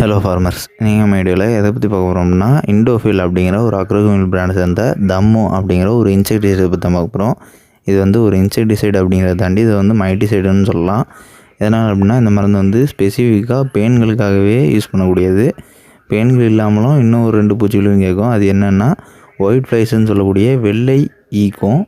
Hello farmers நீங்கள் மீடியாவில் எதை பற்றி பார்க்க போகிறோம்னா இண்டோஃபில் அப்படிங்கிற ஒரு அக்ரோகமில் பிராண்ட் சேர்ந்த தம்மு அப்படிங்கிற ஒரு இன்செக்டிசைடை பற்றி தான் பார்க்க போகிறோம் இது வந்து ஒரு இன்செக்டிசைடு அப்படிங்கிறத தாண்டி இது வந்து மைட்டிசைடுன்னு சொல்லலாம். எதனால் அப்படின்னா இந்த மருந்து வந்து ஸ்பெசிஃபிக்காக பெயின்களுக்காகவே யூஸ் பண்ணக்கூடியது. பெயின்கள் இல்லாமலும் இன்னும் ஒரு ரெண்டு பூச்சிகளும் கேட்கும். அது என்னென்னா ஒயிட் ஃப்ளைஸ்ன்னு சொல்லக்கூடிய வெள்ளை ஈக்கும்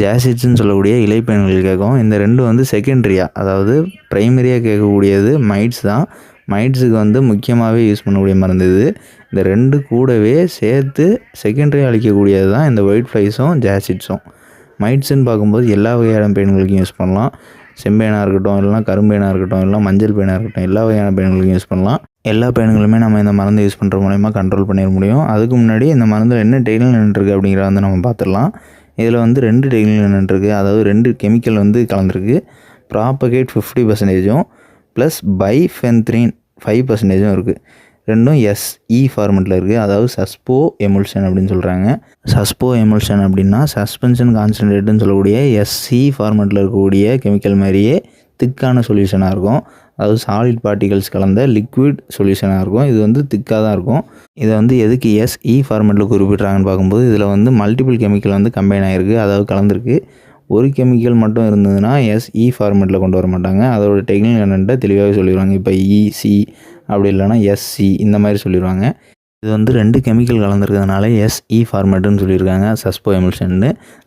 ஜாசிட்ஸ்ன்னு சொல்லக்கூடிய இலைப்பயன்கள் கேட்கும். இந்த ரெண்டும் வந்து செகண்டரியாக அதாவது ப்ரைமரியாக கேட்கக்கூடியது மைட்ஸ் தான். மைட்ஸுக்கு வந்து முக்கியமாகவே யூஸ் பண்ணக்கூடிய மருந்து இது. இந்த ரெண்டு கூடவே சேர்த்து செகண்டரி அழிக்கக்கூடியது தான் இந்த ஒயிட் ஃப்ளைஸும் ஜாசிட்ஸும் மைட்ஸுன்னு பார்க்கும்போது எல்லா வகையான பெயின்களுக்கும் யூஸ் பண்ணலாம். செம்பேனாக இருக்கட்டும் இல்லைனா கரும்பேனாக இருக்கட்டும் இல்லை மஞ்சள் பேனாக இருக்கட்டும் எல்லா வகையான பெயின்களுக்கும் யூஸ் பண்ணலாம். எல்லா பெயின்களுமே நம்ம இந்த மருந்து யூஸ் பண்ணுற மூலயமா கண்ட்ரோல் பண்ணிட முடியும். அதுக்கு முன்னாடி இந்த மருந்தில் என்ன டெய்லிங் நின்றுருக்கு அப்படிங்கிறத வந்து நம்ம பார்த்துடலாம். இதில் வந்து ரெண்டு டெய்லிங் நின்றுருக்கு. அதாவது ரெண்டு கெமிக்கல் வந்து கலந்துருக்கு. ப்ராப்பகேட் ஃபிஃப்டி பர்சன்டேஜும் ப்ளஸ் பைஃபென்த்ரின் ஃபைவ் பர்சன்டேஜும் இருக்குது ரெண்டும் எஸ்இ ஃபார்மெட்டில் e இருக்குது அதாவது சஸ்போ எமுல்ஷன் அப்படின்னு சொல்கிறாங்க சஸ்போ எமுல்ஷன் அப்படின்னா சஸ்பென்ஷன் கான்சன்ட்ரேட்டுன்னு சொல்லக்கூடிய எஸ்சி ஃபார்மெட்டில் e இருக்கக்கூடிய கெமிக்கல் மாதிரியே திக்கான சொல்யூஷனாக இருக்கும். அதாவது சாலிட் பார்ட்டிகல்ஸ் கலந்த லிக்விட் சொல்யூஷனாக இருக்கும். இது வந்து திக்காக தான் இருக்கும். இதை வந்து எதுக்கு எஸ்இ ஃபார்மெட்டில் e குறிப்பிட்றாங்கன்னு பார்க்கும்போது இதில் வந்து மல்டிபிள் கெமிக்கல் வந்து கம்பைன் ஆகிருக்கு அதாவது கலந்துருக்கு. ஒரு கெமிக்கல் மட்டும் இருந்ததுன்னா எஸ்இ ஃபார்மேட்டில் e கொண்டு வர மாட்டாங்க. அதோட டெக்னிக் என்னென்ட்டு தெளிவாகவே சொல்லிடுவாங்க. இப்போ இசி e, அப்படி இல்லைன்னா எஸ்சி இந்த மாதிரி சொல்லிடுவாங்க. இது வந்து ரெண்டு கெமிக்கல் கலந்துருக்கிறதுனால எஸ்இ ஃபார்மேட்டுன்னு e சொல்லியிருக்காங்க. சஸ்போ எமல்ஷன்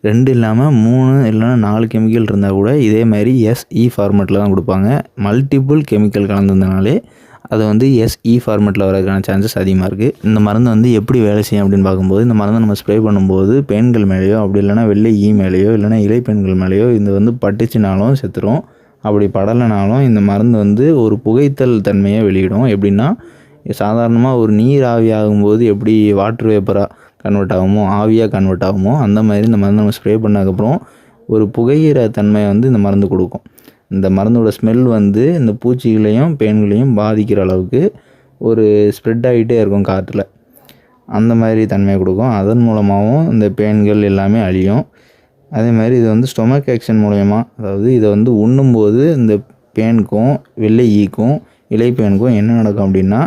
ரெண்டு இல்லாமல் மூணு இல்லைன்னா நாலு கெமிக்கல் இருந்தால் கூட இதே மாதிரி எஸ்இ ஃபார்மேட்டில் தான் கொடுப்பாங்க. மல்டிபிள் கெமிக்கல் கலந்துருந்தனாலே அது வந்து எஸ்இ ஃபார்மேட்டில் வரதுக்கான சான்சஸ் அதிகமாக இருக்குது இந்த மருந்து வந்து எப்படி வேலை செய்யும் அப்படின்னு பார்க்கும்போது இந்த மருந்தை நம்ம ஸ்ப்ரே பண்ணும்போது பெண்கள் மேலேயோ அப்படி இல்லைன்னா வெள்ளை ஈ மேலேயோ இல்லைன்னா இலை பெண்கள் மேலேயோ இது வந்து பட்டுச்சுனாலும் செத்துரும். அப்படி படலைனாலும் இந்த மருந்து வந்து ஒரு புகைத்தல் தன்மையை வெளியிடும். எப்படின்னா சாதாரணமாக ஒரு நீர் ஆவி ஆகும்போது எப்படி வாட்டர் வேப்பராக கன்வெர்ட் ஆகுமோ ஆவியாக கன்வெர்ட் ஆகுமோ அந்த மாதிரி இந்த மருந்து நம்ம ஸ்ப்ரே பண்ணதுக்கப்புறம் ஒரு புகையிற தன்மையை வந்து இந்த மருந்து கொடுக்கும். இந்த மருந்தோட ஸ்மெல் வந்து இந்த பூச்சிகளையும் பேன்களையும் பாதிக்கிற அளவுக்கு ஒரு ஸ்ப்ரெட் ஆகிட்டே இருக்கும் காற்றுல அந்த மாதிரி தன்மையை கொடுக்கும். அதன் மூலமாகவும் இந்த பேன்கள் எல்லாமே அழியும். அதே மாதிரி இது வந்து ஸ்டொமக் ஆக்ஷன் மூலயமா அதாவது இதை வந்து உண்ணும்போது இந்த பேனுக்கும் வெள்ளை ஈக்கும் இலைப்பேனுக்கும் என்ன நடக்கும் அப்படின்னா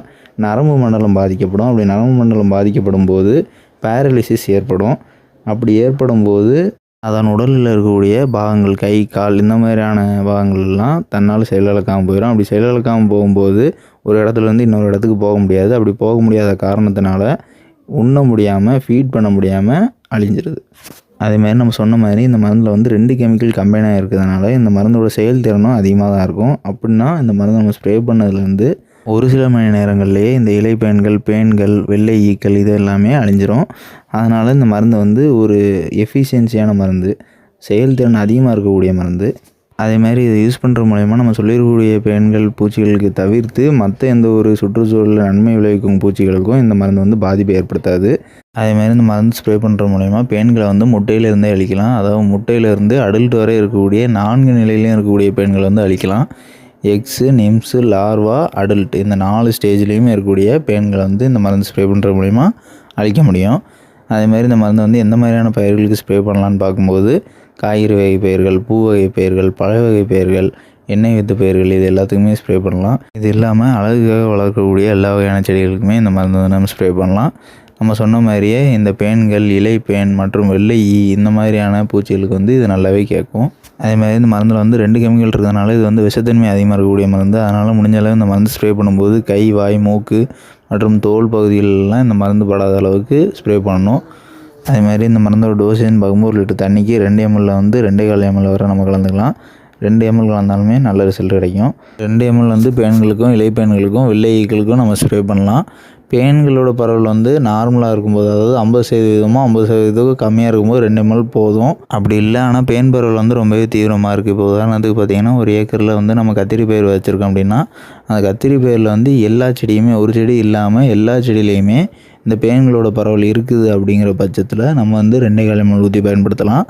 நரம்பு மண்டலம் பாதிக்கப்படும். அப்படி நரம்பு மண்டலம் பாதிக்கப்படும் போது பேரலிசிஸ் ஏற்படும். அப்படி ஏற்படும் போது அதன் உடலில் இருக்கக்கூடிய பாகங்கள் கை கால் இந்த மாதிரியான பாகங்கள்லாம் தன்னால் செயலிழக்காமல் போயிடும். அப்படி செயலிழக்காமல் போகும்போது ஒரு இடத்துலேருந்து இன்னொரு இடத்துக்கு போக முடியாது. அப்படி போக முடியாத காரணத்தினால உண்ண முடியாமல் ஃபீட் பண்ண முடியாமல் அழிஞ்சிருது. அதேமாதிரி நம்ம சொன்ன மாதிரி இந்த மருந்தில் வந்து ரெண்டு கெமிக்கல் கம்பைனாக இருக்கிறதுனால இந்த மருந்தோட செயல்திறனும் அதிகமாக தான் இருக்கும். அப்படின்னா இந்த மருந்து நம்ம ஸ்ப்ரே பண்ணதுலேருந்து ஒரு சில மணி நேரங்கள்லேயே இந்த இலைப்பேன்கள் பேன்கள் வெள்ளை ஈக்கள் இது எல்லாமே அழிஞ்சிரும். அதனால் இந்த மருந்து வந்து ஒரு எஃபிஷியன்சியான மருந்து செயல்திறன் அதிகமாக இருக்கக்கூடிய மருந்து. அதே மாதிரி இதை யூஸ் பண்ணுற மூலயமா நம்ம சொல்லியிருக்கக்கூடிய பெண்கள் பூச்சிகளுக்கு தவிர்த்து மற்ற எந்த ஒரு சுற்றுச்சூழலில் நன்மை விளைவிக்கும் பூச்சிகளுக்கும் இந்த மருந்து வந்து பாதிப்பை ஏற்படுத்தாது. அதே மாதிரி இந்த மருந்து ஸ்ப்ரே பண்ணுற மூலயமா பெண்களை வந்து முட்டையிலேருந்தே அழிக்கலாம். அதாவது முட்டையிலேருந்து அடல்ட் வரை இருக்கக்கூடிய நான்கு நிலையிலையும் இருக்கக்கூடிய பெண்களை வந்து அழிக்கலாம். எக்ஸு நிம்ஸு லார்வா அடல்ட் இந்த நாலு ஸ்டேஜ்லேயுமே இருக்கக்கூடிய பெயின்களை வந்து இந்த மருந்து ஸ்ப்ரே பண்ணுற மூலிமா அழிக்க முடியும். அதே மாதிரி இந்த மருந்து வந்து எந்த மாதிரியான பயிர்களுக்கு ஸ்ப்ரே பண்ணலான்னு பார்க்கும்போது காய்கறி வகை பயிர்கள் பூ வகை பயிர்கள் பழ வகை பயிர்கள் எண்ணெய் வித்து பயிர்கள் இது எல்லாத்துக்குமே ஸ்ப்ரே பண்ணலாம். இது இல்லாமல் அழகுக்காக வளர்க்கக்கூடிய எல்லா வகையான செடிகளுக்குமே இந்த மருந்து வந்து நம்ம ஸ்ப்ரே பண்ணலாம். நம்ம சொன்ன மாதிரியே இந்த பேன்கள் இலை பேன் மற்றும் வெள்ளை ஈ இந்த மாதிரியான பூச்சிகளுக்கு வந்து இது நல்லாவே கேட்கும். அதே மாதிரி இந்த மருந்தில் வந்து ரெண்டு கெமிக்கல் இருக்கிறதுனால இது வந்து விஷத்தன்மை அதிகமாக இருக்கக்கூடிய மருந்து. அதனால் முடிஞ்ச அளவு இந்த மருந்து ஸ்ப்ரே பண்ணும்போது கை வாய் மூக்கு மற்றும் தோல் பகுதிகளெலாம் இந்த மருந்து படாத அளவுக்கு ஸ்ப்ரே பண்ணணும். அதே மாதிரி இந்த மருந்தோட டோசேஜ்னு பார்க்கும்போது ஒரு லிட்டர் தண்ணிக்கு ரெண்டு எம்எல்ல வந்து ரெண்டே கால் எம்எல் வரை நம்ம கலந்துக்கலாம். ரெண்டு எம்எல் கலந்தாலுமே நல்ல ரிசல்ட் கிடைக்கும். ரெண்டு எம்எல் வந்து பேன்களுக்கும் இலை பேன்களுக்கும் வெள்ளை ஈக்களுக்கும் நம்ம ஸ்ப்ரே பண்ணலாம். பேன்களோட பரவல் வந்து நார்மலாக இருக்கும்போது அதாவது ஐம்பது சதவீதமோ ஐம்பது சதவீதத்துக்கு கம்மியாக இருக்கும்போது ரெண்டு எம்எல் போதும். அப்படி இல்லை ஆனால் பேன் பரவல் வந்து ரொம்பவே தீவிரமாக இருக்குது இப்போ உதாரணத்துக்கு பார்த்திங்கன்னா ஒரு ஏக்கரில் வந்து நம்ம கத்திரி பயிர் வச்சுருக்கோம் அப்படின்னா அந்த கத்திரி பயிரில் வந்து எல்லா செடியுமே ஒரு செடி இல்லாமல் எல்லா செடியிலையுமே இந்த பேன்களோட பரவல் இருக்குது அப்படிங்கிற பட்சத்தில் நம்ம வந்து ரெண்டே கால் எம்எல் ஊற்றி பயன்படுத்தலாம்.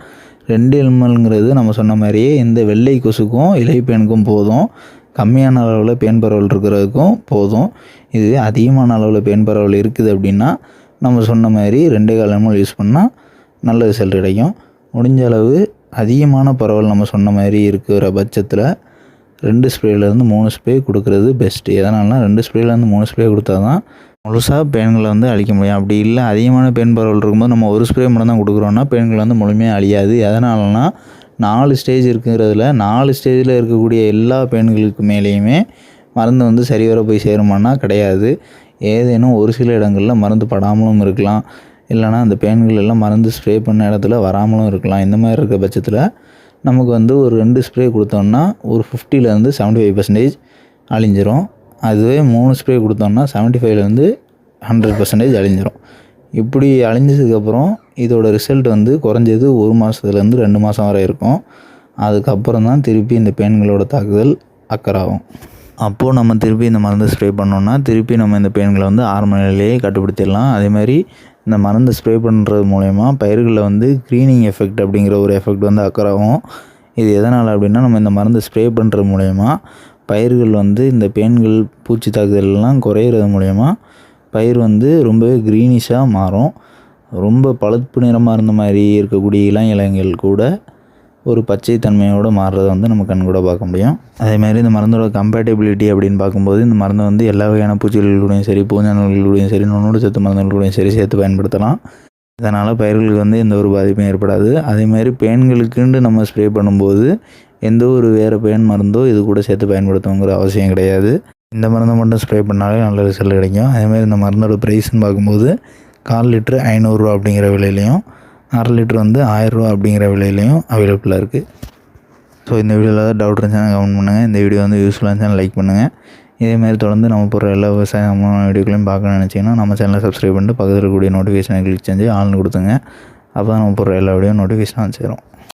ரெண்டு எம்எல்ங்கிறது நம்ம சொன்ன மாதிரியே இந்த வெள்ளை கொசுக்கும் இலை பேனுக்கும் போதும். கம்மியான அளவில் பேன் பரவல் இருக்கிறதுக்கும் போதும். இது அதிகமான அளவில் பேன் பரவல் இருக்குது அப்படின்னா நம்ம சொன்ன மாதிரி ரெண்டே கால் எம்எல் யூஸ் பண்ணால் நல்ல ரிசல்ட் கிடைக்கும். முடிஞ்ச அளவு அதிகமான பரவல் நம்ம சொன்ன மாதிரி இருக்கிற பட்சத்தில் ரெண்டு ஸ்ப்ரேலேருந்து மூணு ஸ்ப்ரே கொடுக்குறது பெஸ்ட்டு எதனால்னா ரெண்டு ஸ்ப்ரேலேருந்து மூணு ஸ்ப்ரே கொடுத்தா தான் முழுசாக பேன்களை வந்து அழிக்க முடியும். அப்படி இல்லை அதிகமான பேன் பரவல் இருக்கும்போது நம்ம ஒரு ஸ்ப்ரே மட்டும் தான் கொடுக்குறோன்னா பேன்கள் வந்து முழுமையாக அழியாது. எதனாலனா நாலு ஸ்டேஜ் இருக்குங்கிறதுல நாலு ஸ்டேஜில் இருக்கக்கூடிய எல்லா பேன்களுக்கு மேலேயுமே மருந்து வந்து சரிவர போய் சேருமானா கிடையாது. ஏதேனும் ஒரு சில இடங்களில் மருந்து படாமலும் இருக்கலாம். இல்லைனா அந்த பெண்கள் எல்லாம் மருந்து ஸ்ப்ரே பண்ண இடத்துல வராமலும் இருக்கலாம். இந்த மாதிரி இருக்க பட்சத்தில் நமக்கு வந்து ஒரு ரெண்டு ஸ்ப்ரே கொடுத்தோம்னா ஒரு ஃபிஃப்டிலேருந்து செவன்ட்டி ஃபைவ் பர்சன்டேஜ் அழிஞ்சிரும். அதுவே மூணு ஸ்ப்ரே கொடுத்தோம்னா செவன்ட்டி ஃபைவ்லேருந்து ஹண்ட்ரட் பர்சன்டேஜ் அழிஞ்சிரும். இப்படி அழிஞ்சதுக்கப்புறம் இதோட ரிசல்ட் வந்து குறைஞ்சது ஒரு மாதத்துலேருந்து ரெண்டு மாதம் வரை இருக்கும். அதுக்கப்புறம் தான் திருப்பி இந்த பேன்களோட தாக்குதல் அக்கறாகும். அப்போது நம்ம திருப்பி இந்த மருந்து ஸ்ப்ரே பண்ணோன்னா திருப்பி நம்ம இந்த பேன்களை வந்து ஆரம்ப நிலையிலேயே கட்டுப்படுத்திடலாம். அதே மாதிரி இந்த மருந்து ஸ்ப்ரே பண்ணுறது மூலயமா பயிர்களில் வந்து க்ரீனிங் எஃபெக்ட் அப்படிங்கிற ஒரு எஃபெக்ட் வந்து அக்கறாகும். இது எதனால் அப்படின்னா நம்ம இந்த மருந்து ஸ்ப்ரே பண்ணுறது மூலயமா பயிர்கள் வந்து இந்த பேன்கள் பூச்சி தாக்குதல்லாம் குறையிறது மூலயமா பயிர் வந்து ரொம்பவே க்ரீனிஷாக மாறும். ரொம்ப பழுப்பு நிறமாக இருந்த மாதிரி இருக்கக்கூடிய இளம் இலைங்கள் கூட ஒரு பச்சை தன்மையோடு மாறுறதை வந்து நம்ம கண் கூட பார்க்க முடியும். அதேமாதிரி இந்த மருந்தோட கம்பேட்டபிலிட்டி அப்படின்னு பார்க்கும்போது இந்த மருந்தை வந்து எல்லா வகையான பூச்சிகளுடையும் சரி பூஞ்சானல்களுடையும் சரி நுண்ணூடு சத்து மருந்துகளுடையும் சரி சேர்த்து பயன்படுத்தலாம். இதனால் பயிர்களுக்கு வந்து எந்த ஒரு பாதிப்பும் ஏற்படாது. அதேமாதிரி பேன்களுக்குன்னு நம்ம ஸ்ப்ரே பண்ணும்போது எந்த ஒரு வேறு பேன் மருந்தோ இது கூட சேர்த்து பயன்படுத்தணுங்கிற அவசியம் கிடையாது. இந்த மருந்தை மட்டும் ஸ்ப்ரே பண்ணாலே நல்ல ரிசல்ட் கிடைக்கும். அதேமாதிரி இந்த மருந்தோட ப்ரைஸ்ன்னு பார்க்கும்போது கால் லிட்ரு ஐநூறுரூவா அப்படிங்கிற விலையிலையும் அரை லிட்ரு வந்து ஆயிரரூவா அப்படிங்கிற விலையிலையும் அவைலபிளாக இருக்குது ஸோ இந்த வீடியோவில் ஏதாவது டவுட் இருந்துச்சுன்னா கமெண்ட் பண்ணுங்கள் இந்த வீடியோ வந்து யூஸ்ஃபுல்லாக இருந்துச்சுன்னா லைக் பண்ணுங்கள் இதேமாதிரி தொடர்ந்து நம்ம போகிற எல்லா விவசாய வீடியோக்களையும் பார்க்கணும்னு நினச்சிங்கன்னா நம்ம சேனலை சப்ஸ்கிரைப் பண்ணிட்டு பக்கத்தில் இருக்கக்கூடிய நோட்டிஃபிகேஷனை கிளிக் செஞ்சு ஆள்னு கொடுத்துங்க அப்போ தான் நம்ம போகிற எல்லா வீடியோ நோட்டிஃபிகேஷன் சேரும்